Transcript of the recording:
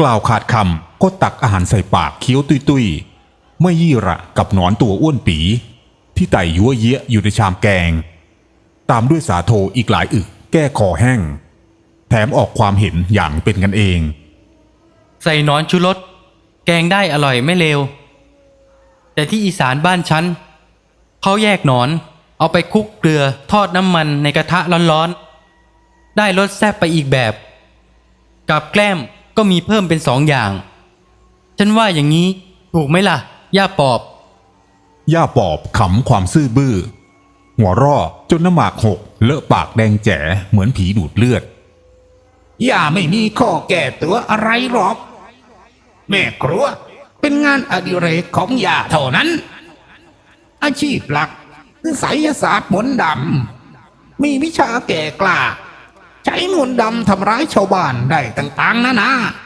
กล่าวขาดคำก็ตักอาหารใส่ปากเคี้ยวตุยๆไม่ยี่ระกับหนอนตัวอ้วนปี ที่ไต่ยัวเยียอยู่ในชามแกง ตามด้วยสาโทอีกหลายอึก แก้คอแห้ง แถมออกความเห็นอย่างเป็นกันเอง ใส่นอนชูรสแกงได้อร่อยไม่เลว แต่ที่อีสานบ้านฉันเขาแยกหนอน เอาไปคลุกเกลือทอดน้ำมันในกระทะร้อนๆ ได้รสแซ่บไปอีกแบบ กับแกล้ม ก็มีเพิ่มเป็นสองอย่าง ฉันว่าอย่างนี้ถูกไหมล่ะ ย่าปอบ ย่าปอบขำความซื่อบื้อ หัวเร่อจนน้ำหมากหก เลอะปากแดงแจ๋เหมือนผีดูดเลือด ย่าไม่มีข้อแก้ตัวอะไรหรอก แม่ครัว เป็นงานอดิเรกของย่าเท่านั้น อาชีพหลักคือไสยศาสตร์มนต์ดำมีวิชาแก่กล้า ใช้มนต์ดำทำร้ายชาวบ้านได้ต่างๆนานา